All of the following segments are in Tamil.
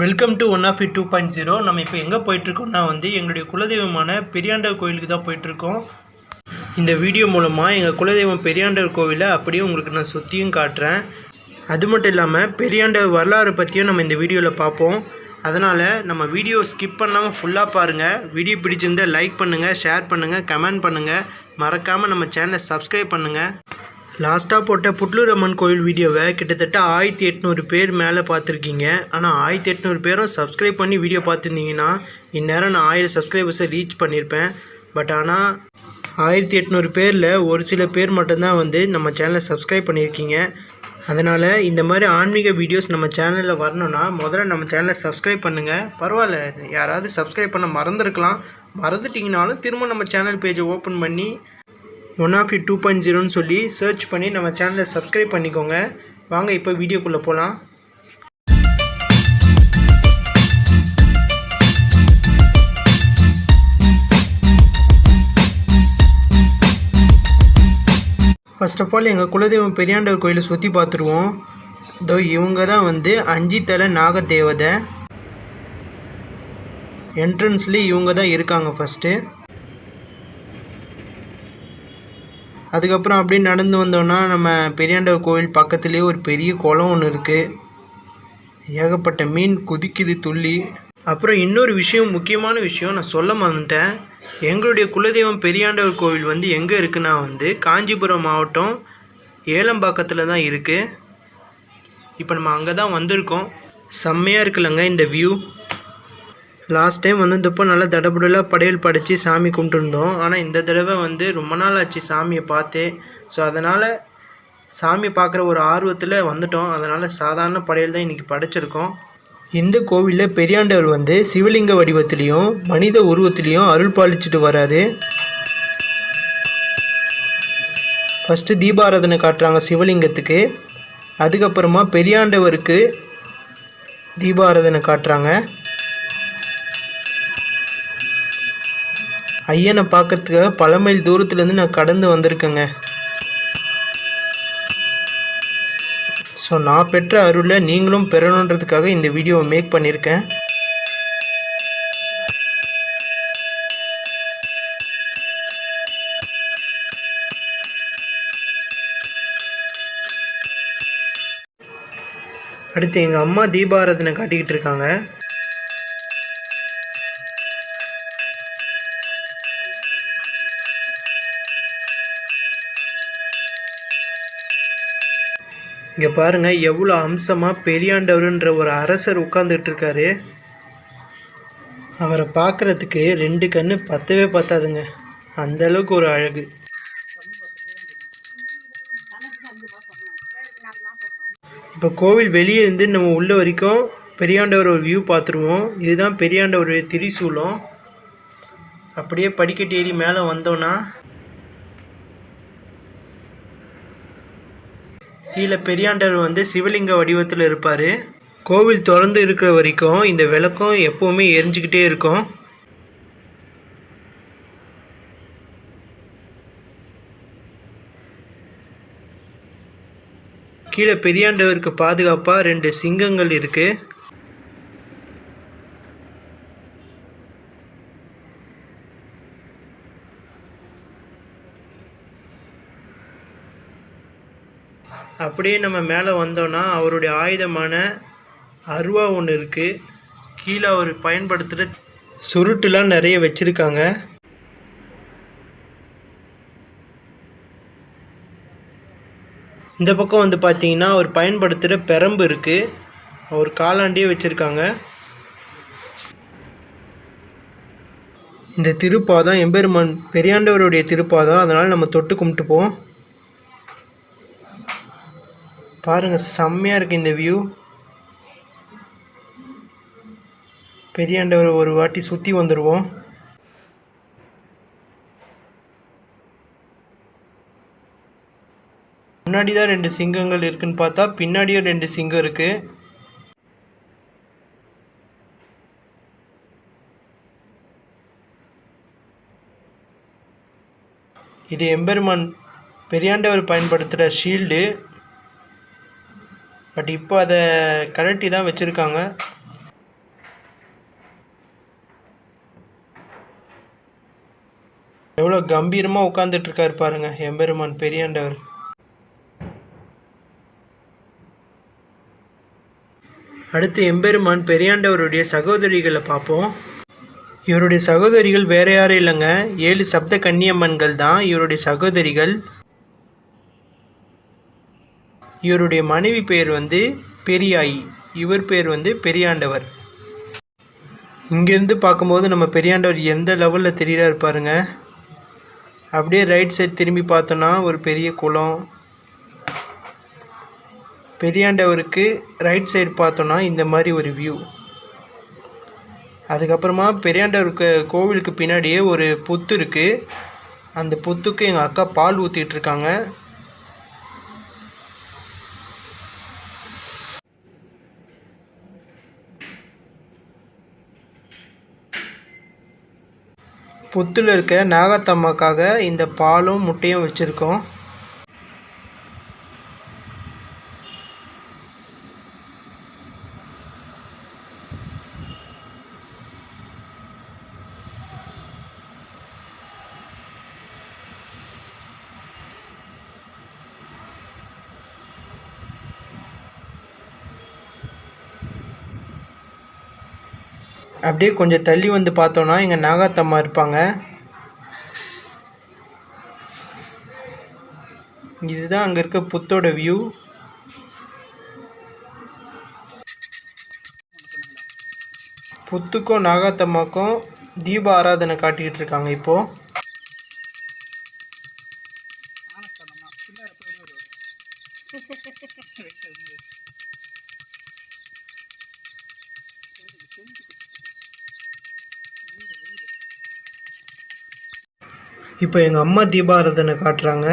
Welcome to one of it two point zero நம்ம இப்போ எங்கே போயிட்டுருக்கோம்னா வந்து எங்களுடைய குலதெய்வமான பெரியாண்டவர் கோயிலுக்கு தான் போயிட்டுருக்கோம். இந்த வீடியோ மூலமாக எங்கள் குலதெய்வம் பெரியாண்டவர் கோவிலை அப்படியே உங்களுக்கு நான் சுற்றியும் காட்டுறேன். அது மட்டும் இல்லாமல் பெரியாண்டவர் வரலாறு பற்றியும் நம்ம இந்த வீடியோவில் பார்ப்போம். அதனால் நம்ம வீடியோ ஸ்கிப் பண்ணாமல் ஃபுல்லாக பாருங்கள் வீடியோ பிடிச்சிருந்தால் லைக் பண்ணுங்கள் ஷேர் பண்ணுங்கள் கமெண்ட் பண்ணுங்கள் மறக்காமல் நம்ம சேனலை சப்ஸ்கிரைப் பண்ணுங்கள் லாஸ்ட்டாக போட்ட புட்லூர் அம்மன் கோயில் வீடியோவை கிட்டத்தட்ட ஆயிரத்தி எட்நூறு பேர் மேலே பார்த்துருக்கீங்க. ஆனால் ஆயிரத்தி எட்நூறு பேரும் சப்ஸ்கிரைப் பண்ணி வீடியோ பார்த்துருந்தீங்கன்னா இந்நேரம் நான் ஆயிரம் சப்ஸ்கிரைபர்ஸை ரீச் பண்ணியிருப்பேன் பட் ஆனால் ஆயிரத்தி எட்நூறு பேரில் ஒரு சில பேர் மட்டும்தான் வந்து நம்ம சேனலை சப்ஸ்கிரைப் பண்ணியிருக்கீங்க அதனால் இந்த மாதிரி ஆன்மீக வீடியோஸ் நம்ம சேனலில் வரணும்னா முதல்ல நம்ம சேனலை சப்ஸ்கிரைப் பண்ணுங்கள் பரவாயில்ல யாராவது சப்ஸ்கிரைப் பண்ண மறந்துருக்கலாம். மறந்துட்டிங்கனாலும் திரும்ப நம்ம சேனல் பேஜை ஓப்பன் பண்ணி ஒன் ஆஃப் டூ பாயிண்ட் ஜீரோன்னு சொல்லி சர்ச் பண்ணி நம்ம சேனலை சப்ஸ்கிரைப் பண்ணிக்கோங்க. வாங்க இப்போ வீடியோக்குள்ளே போகலாம் ஃபர்ஸ்ட் ஆஃப் ஆல் எங்கள் குலதெய்வம் பெரியாண்டவர் கோயிலை சுற்றி பார்த்துருவோம். இதோ இவங்க தான் வந்து அஞ்சு தலை நாகதேவதை. என்ட்ரன்ஸ்லேயே இவங்க தான் இருக்காங்க ஃபஸ்ட்டு அதுக்கப்புறம் அப்படியே நடந்து வந்தோன்னா நம்ம பெரியாண்டவர் கோவில் பக்கத்துலேயே ஒரு பெரிய குளம் ஒன்று இருக்குது ஏகப்பட்ட மீன் குதிக்குது துள்ளி. அப்புறம் இன்னொரு விஷயம் முக்கியமான விஷயம் நான் சொல்ல மறந்துட்டேன். எங்களுடைய குலதெய்வம் பெரியாண்டவர் கோவில் வந்து எங்கே இருக்குன்னா வந்து காஞ்சிபுரம் மாவட்டம் ஏலம்பாக்கத்தில் தான் இருக்குது இப்போ நம்ம அங்கே தான் வந்திருக்கோம். செம்மையாக இருக்குல்லங்க இந்த வியூ லாஸ்ட் டைம் வந்து வந்திருந்தப்போ நல்லா தடபுடலாக படையல் படித்து சாமி கும்பிட்டுருந்தோம். ஆனால் இந்த தடவை வந்து ரொம்ப நாள் ஆச்சு சாமியை பார்த்தே. ஸோ அதனால் சாமி பார்க்குற ஒரு ஆர்வத்தில் வந்துட்டோம். அதனால் சாதாரண படையல் தான் இன்றைக்கி படைச்சிருக்கோம். இந்த கோவிலில் பெரியாண்டவர் வந்து சிவலிங்க வடிவத்திலையும் மனித உருவத்திலையும் அருள் பாலிச்சுட்டு வராரு. ஃபஸ்ட்டு தீபாராதனை காட்டுறாங்க சிவலிங்கத்துக்கு. அதுக்கப்புறமா பெரியாண்டவருக்கு தீபாராதனை காட்டுறாங்க. ஐயனை பார்க்கறதுக்காக பல மைல் தூரத்துலேருந்து நான் கடந்து வந்திருக்கேங்க. ஸோ நான் பெற்ற அருளை நீங்களும் பெறணுன்றதுக்காக இந்த வீடியோவை மேக் பண்ணியிருக்கேன். அடுத்து எங்கள் அம்மா தீபாராதனை காட்டிக்கிட்டு இருக்காங்க. இங்கே பாருங்கள் எவ்வளோ அம்சமாக பெரியாண்டவருன்ற ஒரு அரசர் உட்காந்துட்டு இருக்காரு அவரை பார்க்குறதுக்கு ரெண்டு கண்ணு பத்தவே பத்தாதுங்க. அந்த அளவுக்கு ஒரு அழகு. இப்போ கோவில் வெளியே இருந்து நம்ம உள்ள வரைக்கும் பெரியாண்டவர் ஒரு வியூ பார்த்துருவோம். இதுதான் பெரியாண்டவருடைய திரிசூலம். அப்படியே படிக்கட்டு ஏறி மேலே வந்தோன்னா கீழே பெரியாண்டவர் வந்து சிவலிங்க வடிவத்தில் இருப்பார். கோவில் திறந்து இருக்கிற வரைக்கும் இந்த விளக்கம் எப்போவுமே எரிஞ்சுக்கிட்டே இருக்கும். கீழே பெரியாண்டவருக்கு பாதுகாப்பாக ரெண்டு சிங்கங்கள் இருக்குது அப்படியே நம்ம மேலே வந்தோன்னா அவருடைய ஆயுதமான அருவா ஒன்று இருக்குது கீழே அவர் பயன்படுத்துகிற சுருட்டுலாம் நிறைய வச்சுருக்காங்க. இந்த பக்கம் வந்து பார்த்தீங்கன்னா அவர் பயன்படுத்துகிற பெரம்பு இருக்குது அவர் காலாண்டியே வச்சுருக்காங்க. இந்த திருப்பாதம் எம்பெருமான் பெரியாண்டவருடைய திருப்பாதம் அதனால் நம்ம தொட்டு கும்பிட்டுப்போம். பாருங்கள் செம்மையாக இருக்குது இந்த வியூ பெரியாண்டவர் ஒரு வாட்டி சுற்றி வந்துடுவோம் முன்னாடி தான் ரெண்டு சிங்கங்கள் இருக்குன்னு பார்த்தா பின்னாடியும் ரெண்டு சிங்கம் இருக்குது இது எம்பெருமான் பெரியாண்டவர் பயன்படுத்துகிற ஷீல்டு பட் இப்போ அதை கழட்டி தான் வச்சுருக்காங்க. எவ்வளோ கம்பீரமாக உட்காந்துட்ருக்காரு பாருங்கள் எம்பெருமான் பெரியாண்டவர். அடுத்து எம்பெருமான் பெரியாண்டவருடைய சகோதரிகளை பார்ப்போம். இவருடைய சகோதரிகள் வேறு யாரும் இல்லைங்க ஏழு சப்த கன்னியம்மன்கள் தான் இவருடைய சகோதரிகள். இவருடைய மனைவி பெயர் வந்து பெரியாயி. இவர் பேர் வந்து பெரியாண்டவர். இங்கேருந்து பார்க்கும்போது நம்ம பெரியாண்டவர் எந்த லெவலில் தெரிகிறாரு பாருங்க. அப்படியே ரைட் சைடு திரும்பி பார்த்தோன்னா ஒரு பெரிய குளம். பெரியாண்டவருக்கு ரைட் சைடு பார்த்தோன்னா இந்த மாதிரி ஒரு வியூ அதுக்கப்புறமா பெரியாண்டவருக்கு கோவிலுக்கு பின்னாடியே ஒரு புத்து இருக்குது அந்த புத்துக்கு எங்கள் அக்கா பால் ஊற்றிக்கிட்டு இருக்காங்க. புத்தில் இருக்க நாகத்தம்மாக்காக இந்த பாலும் முட்டையும் வச்சுருக்கோம். அப்படியே கொஞ்சம் தள்ளி வந்து பார்த்தோன்னா எங்கள் நாகாத்தம்மா இருப்பாங்க. இதுதான் அங்கே இருக்க புத்தோட வியூ புத்துக்கும் நாகாத்தம்மாக்கும் தீப ஆராதனை காட்டிக்கிட்டு இருக்காங்க இப்போது இப்போ எங்கள் அம்மா தீபாராதனை காட்டுறாங்க.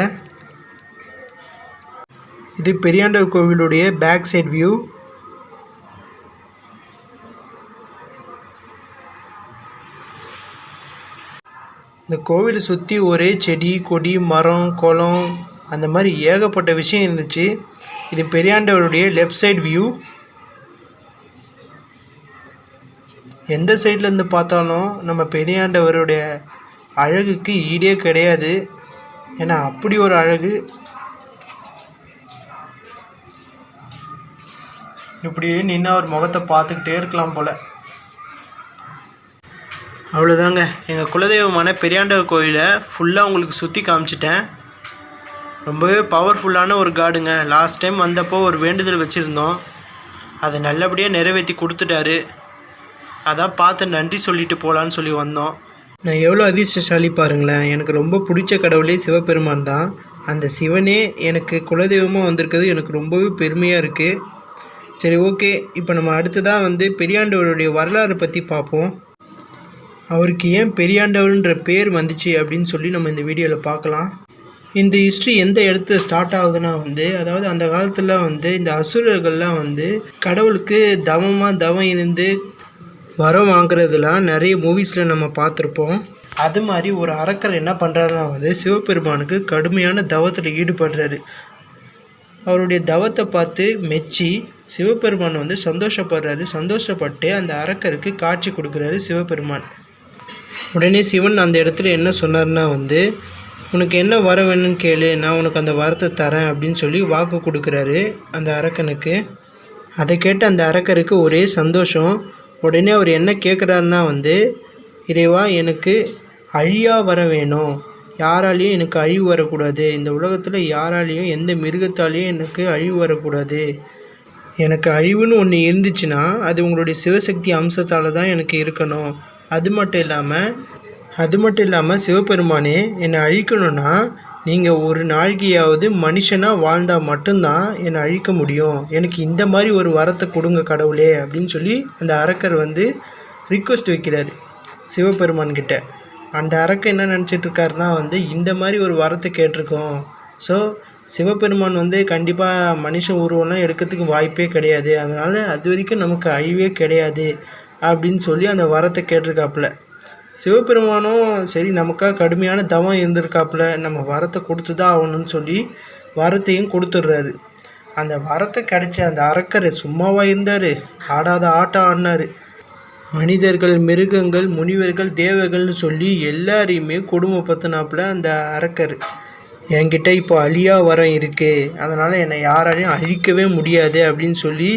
இது பெரியாண்டவர் கோவிலுடைய பேக் சைட் வியூ. இந்த கோவிலை சுற்றி ஒரே செடி கொடி மரம் குளம் அந்த மாதிரி ஏகப்பட்ட விஷயம் இருந்துச்சு. இது பெரியாண்டவருடைய லெஃப்ட் சைட் வியூ. எந்த சைட்லேருந்து பார்த்தாலும் நம்ம பெரியாண்டவருடைய அழகுக்கு ஈடே கிடையாது. ஏன்னா அப்படி ஒரு அழகு. இப்படியே நின்று அவர் முகத்தை பார்த்துக்கிட்டே இருக்கலாம் போல். அவ்வளோதாங்க எங்கள் குலதெய்வமான பெரியாண்டவர் கோயிலை ஃபுல்லாக உங்களுக்கு சுற்றி காமிச்சிட்டேன். ரொம்பவே பவர்ஃபுல்லான ஒரு காடுங்க. லாஸ்ட் டைம் வந்தப்போ ஒரு வேண்டுதல் வச்சுருந்தோம். அதை நல்லபடியாக நிறைவேற்றி கொடுத்துட்டாரு. அதான் பார்த்து நன்றி சொல்லிட்டு போகலான்னு சொல்லி வந்தோம். நான் எவ்வளோ அதிர்ஷ்டசாலி பாருங்களேன். எனக்கு ரொம்ப பிடிச்ச கடவுளே சிவபெருமான் தான். அந்த சிவனே எனக்கு குலதெய்வமாக வந்திருக்கிறது எனக்கு ரொம்பவே பெருமையாக இருக்குது சரி ஓகே. இப்போ நம்ம அடுத்ததாக வந்து பெரியாண்டவருடைய வரலாறு பற்றி பார்ப்போம். அவருக்கு ஏன் பெரியாண்டவர்ன்ற பேர் வந்துச்சு அப்படின்னு சொல்லி நம்ம இந்த வீடியோவில் பார்க்கலாம். இந்த ஹிஸ்ட்ரி எந்த இடத்துல ஸ்டார்ட் ஆகுதுன்னா வந்து அதாவது அந்த காலத்தில் வந்து இந்த அசுரர்கள்லாம் வந்து கடவுளுக்கு தவமாக தவம் இருந்து வரம் வாங்குறதுலாம் நிறைய மூவிஸில் நம்ம பார்த்துருப்போம். அது மாதிரி ஒரு அரக்கர் என்ன பண்ணுறாருன்னா வந்து சிவபெருமானுக்கு கடுமையான தவத்தில் ஈடுபடுறாரு. அவருடைய தவத்தை பார்த்து மெச்சி சிவபெருமான் வந்து சந்தோஷப்படுறாரு. சந்தோஷப்பட்டு அந்த அரக்கருக்கு காட்சி கொடுக்குறாரு சிவபெருமான். உடனே சிவன் அந்த இடத்துல என்ன சொன்னார்னா வந்து உனக்கு என்ன வர வேணும்னு கேளு. நான் உனக்கு அந்த வரத்தை தரேன் அப்படின்னு சொல்லி வாக்கு கொடுக்குறாரு அந்த அரக்கனுக்கு. அதை கேட்டு அந்த அரக்கருக்கு ஒரே சந்தோஷம் உடனே அவர் என்ன கேட்குறாருன்னா வந்து இறைவா எனக்கு அழியா வர வேணும். யாராலையும் எனக்கு அழிவு வரக்கூடாது. இந்த உலகத்தில் யாராலையும் எந்த மிருகத்தாலையும் எனக்கு அழிவு வரக்கூடாது. எனக்கு அழிவுன்னு ஒன்று இருந்துச்சுன்னா அது உங்களுடைய சிவசக்தி அம்சத்தால் தான் எனக்கு இருக்கணும். அது மட்டும் இல்லாமல் அது மட்டும் இல்லாமல் சிவபெருமானே என்னை அழிக்கணும்னா நீங்கள் ஒரு நாழிகையாவது மனுஷனாக வாழ்ந்தால் மட்டும்தான் என்னை அழிக்க முடியும். எனக்கு இந்த மாதிரி ஒரு வரத்தை கொடுங்க கடவுளே அப்படின்னு சொல்லி அந்த அரக்கர் வந்து ரிக்வஸ்ட் வைக்கிறாரு சிவபெருமான்கிட்ட அந்த அரக்கர் என்ன நினச்சிட்டு இருக்காருன்னா வந்து இந்த மாதிரி ஒரு வரத்தை கேட்டிருக்கோம். ஸோ சிவபெருமான் வந்து கண்டிப்பாக மனுஷ உருவம்லாம் எடுக்கிறதுக்கு வாய்ப்பே கிடையாது. அதனால் அது வரைக்கும் நமக்கு அழிவே கிடையாது அப்படின்னு சொல்லி அந்த வரத்தை கேட்டிருக்காப்புல. சிவபெருமானும் சரி நமக்காக கடுமையான தவம் இருந்திருக்காப்புல நம்ம வரத்தை கொடுத்து தான் ஆகணும்னு சொல்லி வரத்தையும் கொடுத்துட்றாரு. அந்த வரத்தை கிடைச்ச அந்த அரக்கர் சும்மாவா இருந்தார். ஆடாத ஆட்டம் ஆடினார். மனிதர்கள் மிருகங்கள் முனிவர்கள் தேவர்கள்னு சொல்லி எல்லாரையுமே கொடுமைப்படுத்தினாப்புல அந்த அரக்கர். என்கிட்ட இப்போ அழியா வரம் இருக்குது அதனால் என்னை யாராலையும் அழிக்கவே முடியாது அப்படின்னு சொல்லி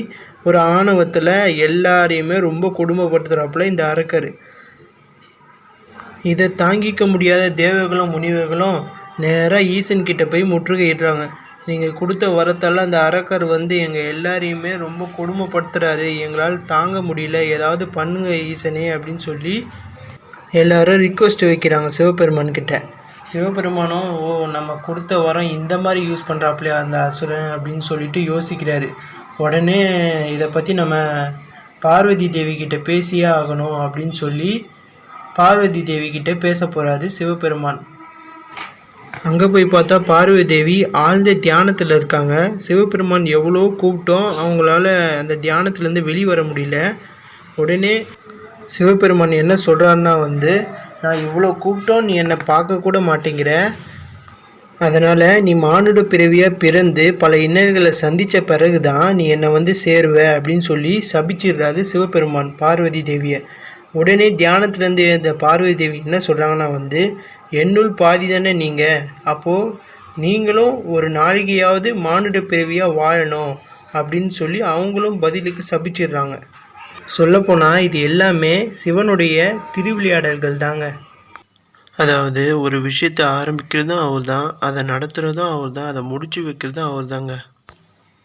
ஒரு ஆணவத்தில் எல்லாரையுமே ரொம்ப கொடுமைப்படுத்துகிறாப்புல இந்த அரக்கர். இதை தாங்கிக்க முடியாத தேவர்களும் முனிவர்களும் நேராக ஈசன் கிட்டே போய் முற்றுகையிடுறாங்க நீங்கள் கொடுத்த வரத்தால் அந்த அரக்கர் வந்து எங்கள் எல்லாரையுமே ரொம்ப கொடுமைப்படுத்துகிறாரு எங்களால் தாங்க முடியல. ஏதாவது பண்ணுங்க ஈசனே அப்படின்னு சொல்லி எல்லாரும் ரிக்வெஸ்ட் வைக்கிறாங்க சிவபெருமான் கிட்ட. சிவபெருமானும் ஓ நம்ம கொடுத்த வரம் இந்த மாதிரி யூஸ் பண்ணுறாப்லையா அந்த அசுரன்? அப்படின்னு சொல்லிட்டு யோசிக்கிறாரு. உடனே இதை பற்றி நம்ம பார்வதி தேவி கிட்ட பேசியே ஆகணும் அப்படின்னு சொல்லி பார்வதி தேவி கிட்டே பேச போகிறாரு சிவபெருமான். அங்கே போய் பார்த்தா பார்வதி தேவி ஆழ்ந்த தியானத்தில் இருக்காங்க. சிவபெருமான் எவ்வளோ கூப்பிட்டோம் அவங்களால அந்த தியானத்துலேருந்து வெளியே வர முடியல. உடனே சிவபெருமான் என்ன சொல்கிறான்னா வந்து நான் இவ்வளோ கூப்பிட்டோம் நீ என்னை பார்க்கக்கூட மாட்டேங்கிற. அதனால் நீ மானுட பிறவியாக பிறந்து பல இன்னல்களை சந்தித்த பிறகு தான் நீ என்னை வந்து சேருவ அப்படின்னு சொல்லி சபிச்சிடுறாரு சிவபெருமான் பார்வதி தேவியை. உடனே தியானத்துலேருந்து இந்த பார்வதி தேவி என்ன சொல்கிறாங்கன்னா வந்து என்னுள் பாதி தானே நீங்கள் அப்போது நீங்களும் ஒரு நாழிகையாவது மானுட பிறவியாக வாழணும் அப்படின்னு சொல்லி அவங்களும் பதிலுக்கு சபிச்சிடுறாங்க. சொல்லப்போனால் இது எல்லாமே சிவனுடைய திருவிளையாடல்கள் தாங்க. அதாவது ஒரு விஷயத்தை ஆரம்பிக்கிறதும் அவர் தான் அதை நடத்துகிறதும் அவர் தான் அதை முடித்து வைக்கிறதும் அவர் தாங்க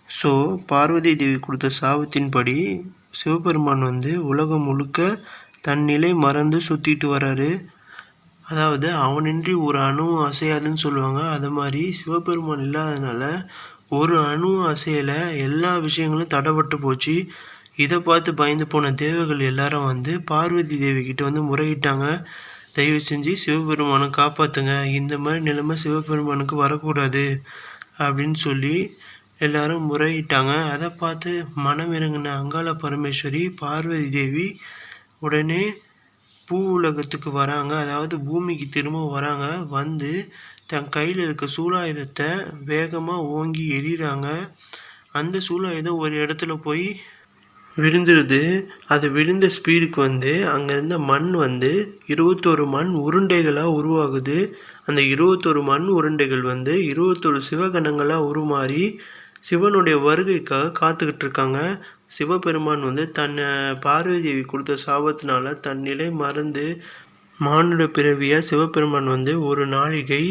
ஸோ பார்வதி தேவி கொடுத்த சாபத்தின்படி சிவபெருமான் வந்து உலகம் முழுக்க தன் நிலை மறந்து சுற்றிட்டு வர்றாரு. அதாவது அவனின்றி ஒரு அணுவும் அசையாதுன்னு சொல்லுவாங்க. அது மாதிரி சிவபெருமான் இல்லாதனால ஒரு அணுவும் அசையலை எல்லா விஷயங்களும் தடைப்பட்டு போச்சு. இதை பார்த்து பயந்து போன தேவர்கள் எல்லாரும் வந்து பார்வதி தேவி கிட்ட வந்து முறையிட்டாங்க. தயவு செஞ்சு சிவபெருமானை காப்பாற்றுங்க இந்த மாதிரி நிலைமை சிவபெருமானுக்கு வரக்கூடாது அப்படின்னு சொல்லி எல்லாரும் முறையிட்டாங்க. அதை பார்த்து மனம் இறங்கின அங்காள பரமேஸ்வரி பார்வதி தேவி உடனே பூ உலகத்துக்கு வராங்க. அதாவது பூமிக்கு திரும்ப வராங்க. வந்து தன் கையில் இருக்க சூலாயுதத்தை வேகமாக ஓங்கி எறிகிறாங்க அந்த சூலாயுதம் ஒரு இடத்துல போய் விழுந்துருது. அது விழுந்த ஸ்பீடுக்கு வந்து அங்கே இருந்த மண் வந்து இருபத்தொரு மண் உருண்டைகளாக உருவாகுது. அந்த இருபத்தொரு மண் உருண்டைகள் வந்து இருபத்தொரு சிவகணங்களாக உருமாறி சிவனுடைய வருகைக்காக காத்துக்கிட்டு இருக்காங்க. சிவபெருமான் வந்து தன்னை பார்வதி தேவி கொடுத்த சாபத்தினால தன் நிலை மறந்து மானுட பிறவியாக சிவபெருமான் வந்து ஒரு நாழிகை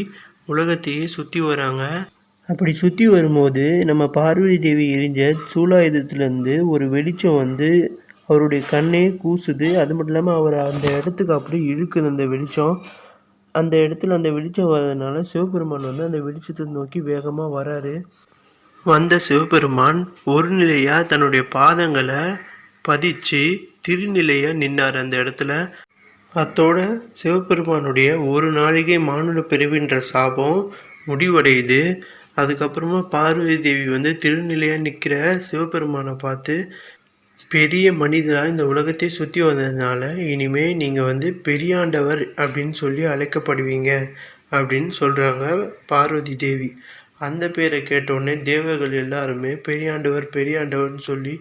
உலகத்தையே சுற்றி வராங்க. அப்படி சுற்றி வரும்போது நம்ம பார்வதி தேவி எரிஞ்ச சூலாயுதத்துலேருந்து ஒரு வெளிச்சம் வந்து அவருடைய கண்ணே கூசுது. அது மட்டும் இல்லாமல் அவர் அந்த இடத்துக்கு அப்படியே இழுக்குது அந்த வெளிச்சம். அந்த இடத்துல அந்த வெளிச்சம் வரதுனால சிவபெருமான் வந்து அந்த வெளிச்சத்தை நோக்கி வேகமாக வராரு. வந்த சிவபெருமான் ஒரு நிலையாக தன்னுடைய பாதங்களை பதிச்சு திருநிலையாக நின்னார் அந்த இடத்துல. அத்தோட சிவபெருமானுடைய ஒரு நாளிகை மானுட பிரிவின்ற சாபம் முடிவடையுது. அதுக்கப்புறமா பார்வதி தேவி வந்து திருநிலையாக நிற்கிற சிவபெருமானை பார்த்து பெரிய மனிதராக இந்த உலகத்தை சுற்றி வந்ததுனால இனிமே நீங்கள் வந்து பெரியாண்டவர் அப்படின்னு சொல்லி அழைக்கப்படுவீங்க அப்படின்னு சொல்கிறாங்க பார்வதி தேவி. அந்த பேரை கேட்டோடனே தேவர்கள் எல்லாருமே பெரியாண்டவர் பெரியாண்டவர்னு சொல்லி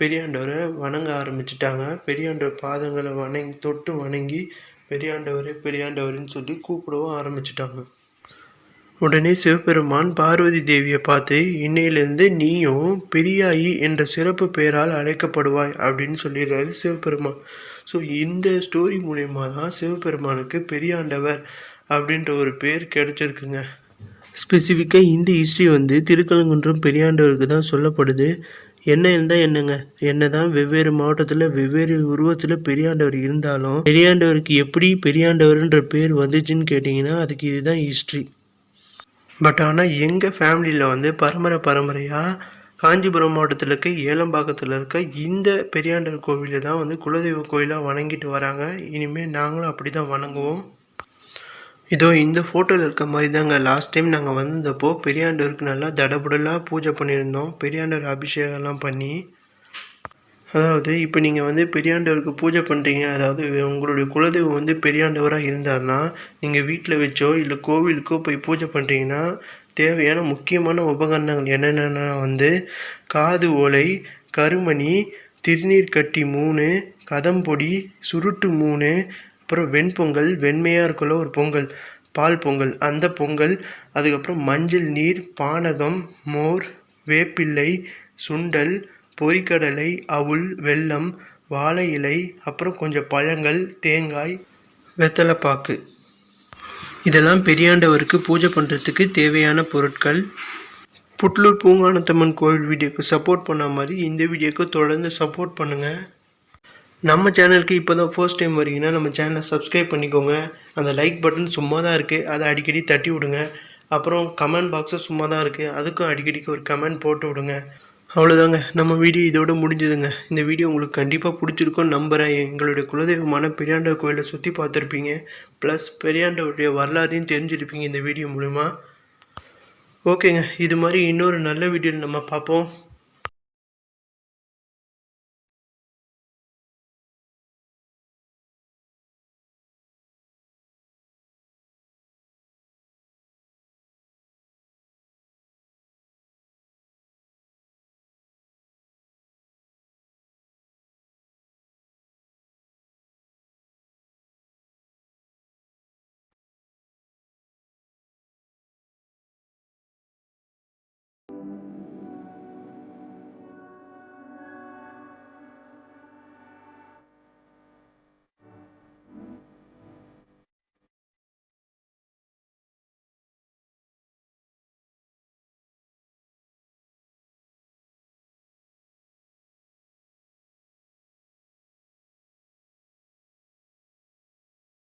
பெரியாண்டவரை வணங்க ஆரம்பிச்சிட்டாங்க. பெரியாண்டவர் பாதங்களை வணங்கி தொட்டு வணங்கி பெரியாண்டவரே பெரியாண்டவர்னு சொல்லி கூப்பிடவும் ஆரம்பிச்சிட்டாங்க. உடனே சிவபெருமான் பார்வதி தேவியை பார்த்து இன்னையிலேருந்து நீயும் பெரியாயி என்ற சிறப்பு பெயரால் அழைக்கப்படுவாய் அப்படின்னு சொல்லிடுறாரு சிவபெருமான். ஸோ இந்த ஸ்டோரி மூலயமா தான் சிவபெருமானுக்கு பெரியாண்டவர் அப்படின்ற ஒரு பேர் கிடைச்சிருக்குங்க. ஸ்பெசிஃபிக்காக இந்த ஹிஸ்ட்ரி வந்து திருக்கலங்குன்றம் பெரியாண்டவருக்கு தான் சொல்லப்படுது. என்ன இருந்தால் என்னங்க? என்ன தான் வெவ்வேறு மாவட்டத்தில் வெவ்வேறு உருவத்தில் பெரியாண்டவர் இருந்தாலும் பெரியாண்டவருக்கு எப்படி பெரியாண்டவர்ன்ற பேர் வந்துச்சுன்னு கேட்டிங்கன்னா அதுக்கு இதுதான் ஹிஸ்ட்ரி பட் ஆனால் எங்கள் ஃபேமிலியில் வந்து பரம்பரை பரம்பரையாக காஞ்சிபுரம் மாவட்டத்தில் இருக்க ஏலம்பாக்கத்தில் இருக்க இந்த பெரியாண்டவர் கோவிலை தான் வந்து குலதெய்வ கோயிலாக வணங்கிட்டு வராங்க. இனிமேல் நாங்களும் அப்படி தான் வணங்குவோம். இதோ இந்த ஃபோட்டோவில் இருக்க மாதிரி தாங்க லாஸ்ட் டைம் நாங்கள் வந்திருந்தப்போ பெரியாண்டவருக்கு நல்லா தடபுடலாக பூஜை பண்ணியிருந்தோம். பெரியாண்டவர் அபிஷேகம்லாம் பண்ணி. அதாவது இப்போ நீங்கள் வந்து பெரியாண்டவருக்கு பூஜை பண்ணுறீங்க அதாவது உங்களுடைய குலதெய்வம் வந்து பெரியாண்டவராக இருந்தார்னா நீங்கள் வீட்டில் வச்சோ இல்லை கோவிலுக்கோ போய் பூஜை பண்ணுறீங்கன்னா தேவையான முக்கியமான உபகரணங்கள் என்னென்னா வந்து காது ஓலை கருமணி திருநீர் கட்டி மூணு கதம்பொடி சுருட்டு மூணு அப்புறம் வெண்பொங்கல் வெண்மையாக இருக்குள்ள ஒரு பொங்கல் பால் பொங்கல். அந்த பொங்கல் அதுக்கப்புறம் மஞ்சள் நீர் பானகம் மோர் வேப்பிள்ளை சுண்டல் பொரிக்கடலை அவுள் வெல்லம் வாழை இலை அப்புறம் கொஞ்சம் பழங்கள் தேங்காய் வெத்தலைப்பாக்கு. இதெல்லாம் பெரியாண்டவருக்கு பூஜை பண்ணுறதுக்கு தேவையான பொருட்கள். புட்லூர் பூங்கானத்தம்மன் கோவில் வீடியோக்கு சப்போர்ட் பண்ண மாதிரி இந்த வீடியோக்கு தொடர்ந்து சப்போர்ட் பண்ணுங்கள் நம்ம சேனலுக்கு இப்போ தான் ஃபர்ஸ்ட் டைம் வரீங்கன்னா நம்ம சேனலை சப்ஸ்கிரைப் பண்ணிக்கோங்க. அந்த லைக் பட்டன் சும்மா தான் இருக்குது அதை அடிக்கடி தட்டி விடுங்க. அப்புறம் கமெண்ட் பாக்ஸும் சும்மா தான் இருக்குது அதுக்கும் அடிக்கடிக்கு ஒரு கமெண்ட் போட்டு விடுங்க. அவ்வளோதாங்க நம்ம வீடியோ இதோட முடிஞ்சதுங்க. இந்த வீடியோ உங்களுக்கு கண்டிப்பாக பிடிச்சிருக்கும் நம்புகிறேன் எங்களுடைய குலதெய்வமான பெரியாண்ட கோயிலை சுற்றி பார்த்துருப்பீங்க. ப்ளஸ் பெரியாண்டவருடைய வரலாறையும் தெரிஞ்சிருப்பீங்க இந்த வீடியோ மூலிமா ஓகேங்க இது மாதிரி இன்னொரு நல்ல வீடியோ நம்ம பார்ப்போம்.